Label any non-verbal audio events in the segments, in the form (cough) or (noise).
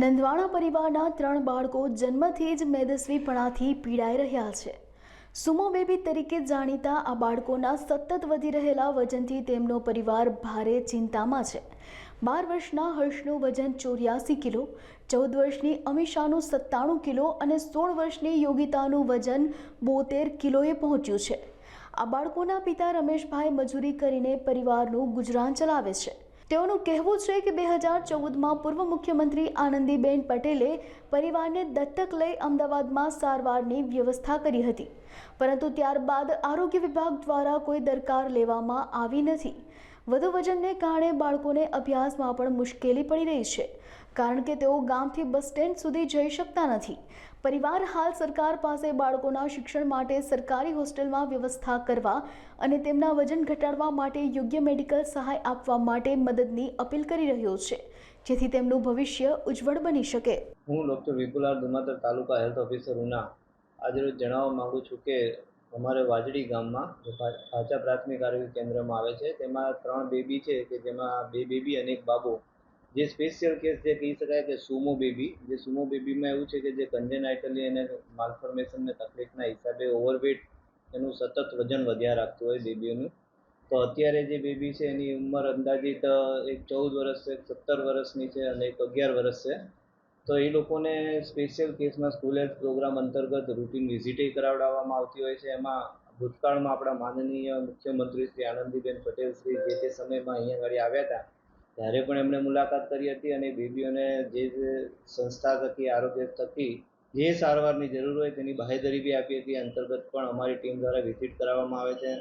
નંદવાણા પરિવારના ત્રણ બાળકો જન્મથી જ મેદસ્વીપણાથી પીડાઈ રહ્યા છે. સુમો બેબી તરીકે જાણીતા આ બાળકોના સતત વધી રહેલા વજનથી તેમનો પરિવાર ભારે ચિંતામાં છે. બાર વર્ષના હર્ષનું વજન ચોર્યાસી કિલો, ચૌદ વર્ષની અમીષાનું સત્તાણું કિલો અને સોળ વર્ષની યોગિતાનું વજન બોતેર કિલોએ પહોંચ્યું છે. આ બાળકોના પિતા રમેશભાઈ મજૂરી કરીને પરિવારનું ગુજરાન ચલાવે છે. તેઓનું કહેવું છે કે બે હજાર ચૌદમાં પૂર્વ મુખ્યમંત્રી આનંદીબેન પટેલે પરિવારને દત્તક લઈ અમદાવાદમાં સારવારની વ્યવસ્થા કરી હતી. પરંતુ ત્યારબાદ આરોગ્ય વિભાગ દ્વારા કોઈ દરકાર લેવામાં આવી નથી. વધુ વજનને કારણે બાળકોને અભ્યાસમાં પણ મુશ્કેલી પડી રહી છે. કારણ કે તેઓ ગામથી બસ સ્ટેન્ડ સુધી જઈ શકતા નથી. પરિવાર હાલ સરકાર પાસે બાળકોના શિક્ષણ માટે સરકારી હોસ્ટેલમાં વ્યવસ્થા કરવા અને તેમના વજન ઘટાડવા માટે યોગ્ય મેડિકલ સહાય આપવા માટે મદદની અપીલ કરી રહ્યો છે, જેથી તેમનું ભવિષ્ય ઉજ્જવળ બની શકે. હું doctor Vipulal Dumatar taluka health officer, Una. આજરોજ જણાવવા માગું છું કે અમારે વાજડી ગામમાં જે ભાચા પ્રાથમિક આરોગ્ય કેન્દ્રમાં આવે છે, તેમાં ત્રણ બેબી છે, કે જેમાં બે બેબી અને એક બાબો. જે સ્પેશિયલ કેસ જે કહી શકાય કે સુમો બેબી, જે સુમો બેબીમાં એવું છે કે જે કન્જેનાઇટલી અને માલફોર્મેશનને તકલીફના હિસાબે ઓવરવેટ એનું સતત વજન વધ્યા રાખતું હોય બેબીઓનું. તો અત્યારે જે બેબી છે એની ઉંમર અંદાજિત એક ચૌદ વર્ષ છે એક સત્તર વર્ષની છે અને એક અગિયાર વર્ષ છે. તો એ લોકોને સ્પેશિયલ કેસમાં સ્કૂલ હેલ્થ પ્રોગ્રામ અંતર્ગત રૂટીન વિઝિટે કરાવડાવવામાં આવતી હોય છે. એમાં ભૂતકાળમાં આપણા માનનીય મુખ્યમંત્રી શ્રી આનંદીબેન પટેલ શ્રી જે તે સમયમાં અહીંયા આગળ આવ્યા હતા ત્યારે પણ એમણે મુલાકાત કરી હતી અને બેબીઓને જે જે સંસ્થા થકી, આરોગ્ય થકી જે સારવારની જરૂર હોય તેની બાહેધરી બી આપી હતી. અંતર્ગત પણ અમારી ટીમ દ્વારા વિઝિટ કરાવવામાં આવે છે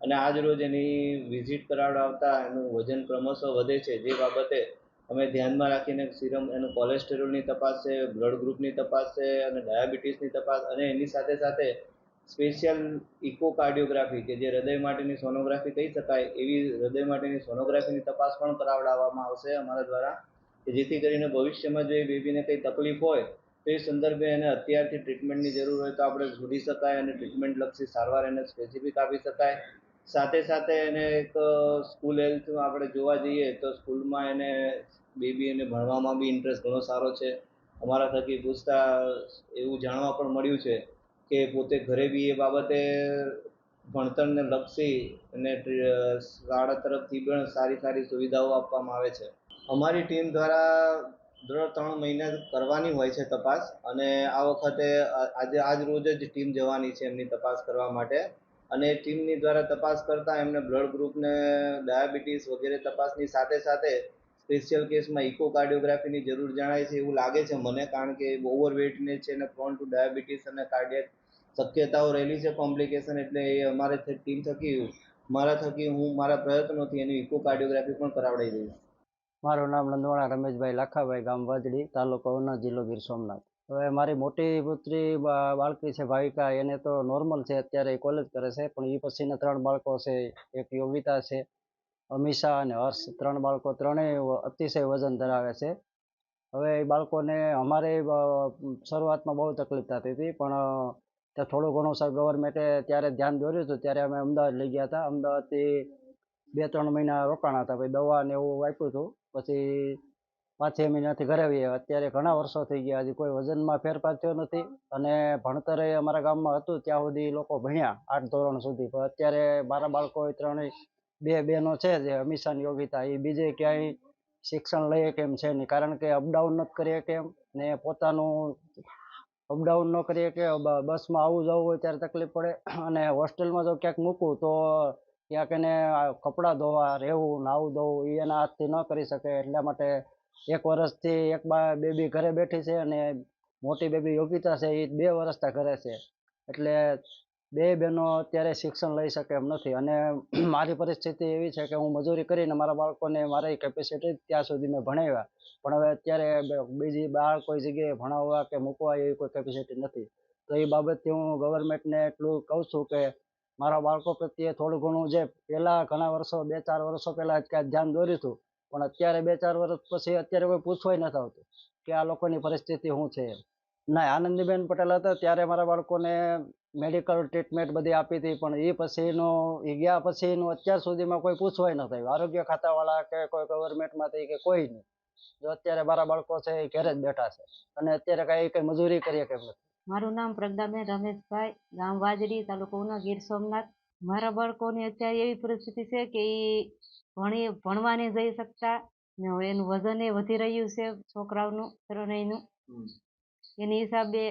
અને આજ રોજ એની વિઝિટ કરાવડાવતા એનું વજન ક્રમશઃ વધે છે. જે બાબતે અમે ધ્યાનમાં રાખીને સિરમ, એનું કોલેસ્ટેરોલની તપાસ છે, બ્લડ ગ્રુપની તપાસ છે અને ડાયાબિટીસની તપાસ અને એની સાથે સાથે સ્પેશિયલ ઇકોકાર્ડિયોગ્રાફી કે જે હૃદય માટેની સોનોગ્રાફી કહી શકાય, એવી હૃદય માટેની સોનોગ્રાફીની તપાસ પણ કરાવડાવવામાં આવશે અમારા દ્વારા, કે જેથી કરીને ભવિષ્યમાં જો એ બેબીને કંઈ તકલીફ હોય, તો એ સંદર્ભે એને અત્યારથી ટ્રીટમેન્ટની જરૂર હોય તો આપણે શોધી શકાય અને ટ્રીટમેન્ટલક્ષી સારવાર એને સ્પેસિફિક આપી શકાય. સાથે સાથે એને એક સ્કૂલ હેલ્થમાં આપણે જોવા જઈએ તો સ્કૂલમાં એને બેબી એને ભણવામાં બી ઇન્ટરેસ્ટ ઘણો સારો છે. અમારા થકી પૂછતા એવું જાણવા પણ મળ્યું છે કે પોતે ઘરે બી એ બાબતે ભણતરને લક્ષી અને શાળા તરફથી પણ સારી સારી સુવિધાઓ આપવામાં આવે છે. અમારી ટીમ દ્વારા દર ત્રણ મહિને કરવાની હોય છે તપાસ અને આ વખતે આજે, આજ રોજ જ ટીમ જવાની છે એમની તપાસ કરવા માટે. અને ટીમની દ્વારા તપાસ કરતાં એમને બ્લડ ગ્રુપને ડાયાબિટીસ વગેરે તપાસની સાથે સાથે સ્પેશિયલ કેસમાં ઇકોકાર્ડિયોગ્રાફીની જરૂર જણાય છે, એવું લાગે છે મને, કારણ કે ઓવરવેટને છે અને પ્રોન ટુ ડાયાબિટીસ અને કાર્ડિયક શક્યતાઓ રહેલી છે કોમ્પ્લિકેશન એટલે એ અમારે ટીમ થકી, મારા થકી હું, મારા પ્રયત્નોથી એની ઇકોકાર્ડિયોગ્રાફી પણ કરાવડાવી દઈશ. મારું નામ નંદવાણા રમેશભાઈ લાખાભાઈ, ગામ વાજડી, તાલુકો ઉના, જિલ્લો ગીર સોમનાથ. હવે મારી મોટી પુત્રી બાળકી છે ભાવિકા, એને તો નોર્મલ છે, અત્યારે કોલેજ કરે છે, પણ એ પછીના ત્રણ બાળકો છે, એક યોગિતા છે અમીષા અને હર્ષ, ત્રણ બાળકો ત્રણેય અતિશય વજન ધરાવે છે. હવે એ બાળકોને અમારે શરૂઆતમાં બહુ તકલીફ થતી હતી, પણ ત્યાં થોડું ઘણું સર ગવર્મેન્ટે ત્યારે ધ્યાન દોર્યું હતું, ત્યારે અમે અમદાવાદ લઈ ગયા હતા. અમદાવાદથી બે ત્રણ મહિના રોકાણા હતા, પછી દવા ને એવું આપ્યું હતું, પછી પાંચ છ મહિનાથી ઘરે આવીએ. અત્યારે ઘણા વર્ષો થઈ ગયા, હજી કોઈ વજનમાં ફેરફાર થયો નથી અને ભણતરે અમારા ગામમાં હતું, ત્યાં સુધી લોકો ભણ્યા આઠ ધોરણ સુધી. પણ અત્યારે મારા બાળકો ત્રણેય બે બહેનો છે જે અમીષા ને યોગિતા એ બીજે ક્યાંય શિક્ષણ લઈએ કેમ છે નહીં. કારણ કે અપડાઉન નથી કરીએ કેમ ને પોતાનું અપડાઉન ન કરીએ કે બસમાં આવું જવું હોય ત્યારે તકલીફ પડે. અને હોસ્ટેલમાં જો ક્યાંક મૂકું તો ક્યાંક એને કપડાં ધોવા, રહેવું નાવું ધોવું એ એના હાથથી ન કરી શકે. એટલા માટે એક વર્ષથી એક બા, બેબી ઘરે બેઠી છે અને મોટી બેબી યોગિતા છે એ બે વર્ષથી ઘરે છે. એટલે બે બહેનો અત્યારે શિક્ષણ લઈ શકે એમ નથી. અને (clears throat) મારી પરિસ્થિતિ એવી છે કે હું મજૂરી કરીને મારા બાળકોને મારી કેપેસિટી ત્યાં સુધી મેં ભણાવ્યા. પણ હવે અત્યારે બીજી બહાર કોઈ જગ્યાએ ભણાવવા કે મૂકવા એવી કોઈ કેપેસિટી નથી. તો એ બાબતથી હું ગવર્મેન્ટને એટલું કહું છું કે મારા બાળકો પ્રત્યે થોડું ઘણું જે પહેલાં ઘણા વર્ષો, બે, ચાર વર્ષો પહેલાં જ કાંઈક ધ્યાન દોર્યું હતું. પણ અત્યારે બે, ચાર વર્ષ પછી અત્યારે કોઈ પૂછવાય નથી આવતું કે આ લોકોની પરિસ્થિતિ શું છે એમ. ના, આનંદીબેન પટેલ હતા ત્યારે મારા બાળકોને મેડિકલ ટ્રીટમેન્ટ બધી આપી હતી પણ એ પછીનો એ ગયા પછીનું અત્યાર સુધીમાં કોઈ પૂછવાય ન થયું. આરોગ્ય ખાતાવાળા કે કોઈ ગવર્મેન્ટમાંથી કે કોઈ નહીં. જો અત્યારે મારા બાળકો છે એ ઘરે જ બેઠા છે. અને અત્યારે કઈ કઈ મજૂરી કરીએ કે મારું નામ પ્રજ્ઞાબેન રમેશભાઈ ગામ વાજડી તાલુકો ઉના ગીર સોમનાથ. મારા બાળકોની અત્યારે એવી પરિસ્થિતિ છે કે એ ભણી ભણવા નહીં જઈ શકતા ને એનું વજન એ વધી રહ્યું છે છોકરાઓનું ત્રણેયનું. એની હિસાબે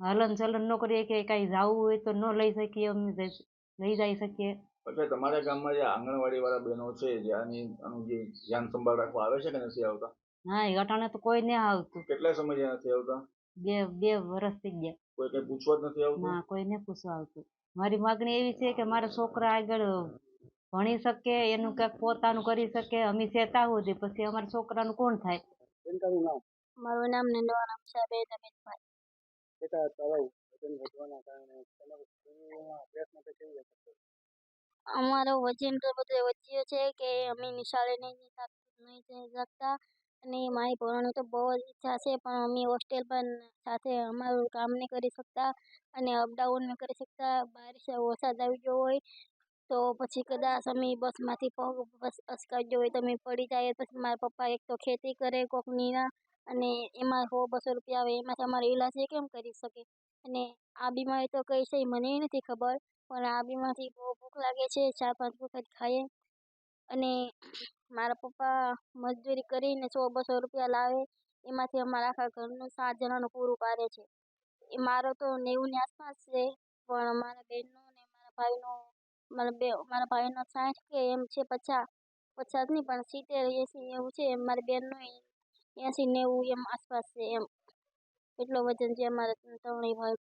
હલન ચલન ન કરીએ કે કાંઈ જવું હોય તો ન લઈ શકીએ અમે લઈ જઈ શકીએ. એટલે તમારા ગામમાં જે આંગણવાડી વાળા બહેનો છે જે આની આનું જે ધ્યાન સંભાળ રાખવા આવે છે કે નથી આવતા? હા એ અટાણે તો કોઈ નહીં આવતું. કેટલા સમય નથી આવતા? બે બે વર્ષ થઈ ગયા. કોઈ કઈ પૂછવા જ નથી આવતું? ના કોઈને પૂછવા આવતું. મારી માગણી એવી છે કે મારા છોકરા આગળ ભણી શકે એનું કંઈક પોતાનું કરી શકે અમે સેતા સુધી પછી અમારા છોકરાનું કોણ થાય? મારું નામ નંદવારામ સાહેબ રમેશભાઈ અમારો વજન તો બધો વધ્યો છે કે અમે નિશાળે નહીં નહીં જઈ શકતા. અને મારી ભણવાની તો બહુ જ ઈચ્છા છે, પણ અમે હોસ્ટેલ પણ સાથે અમારું કામ નહીં કરી શકતા અને અપડાઉન નહીં કરી શકતા. બારિશ વરસાદ આવી ગયો હોય તો પછી કદાચ અમે બસમાંથી પગ બસ અસકાઈ ગયો હોય તો અમે પડી જાય પછી મારા પપ્પા એક તો ખેતી કરે કોકનીના અને એમાં સો બસો રૂપિયા આવે એમાંથી અમારો ઈલાજ એ કેમ કરી શકે? અને આ બીમારી તો કઈ છે મને નથી ખબર, પણ આ બીમારીથી બહુ ભૂખ લાગે છે, ચાર પાંચ વખત ખાઈએ. અને મારા પપ્પા મજદૂરી કરીને સો બસો રૂપિયા લાવે, એમાંથી અમારા આખા ઘરનું સાત જણાનું પૂરું પાડે છે. એ મારો તો નેવુંની આસપાસ છે, પણ મારા બહેનનો ને મારા ભાઈનો, મારા બે, મારા ભાઈનો સાઠ કે એમ છે પચાસ પચાસ નહીં પણ સિત્તેર એસી એવું છે, મારી બહેનનો એંસી નેવું એમ આસપાસ છે એમ. એટલો વજન છે અમારે ત્રણેય ભાઈ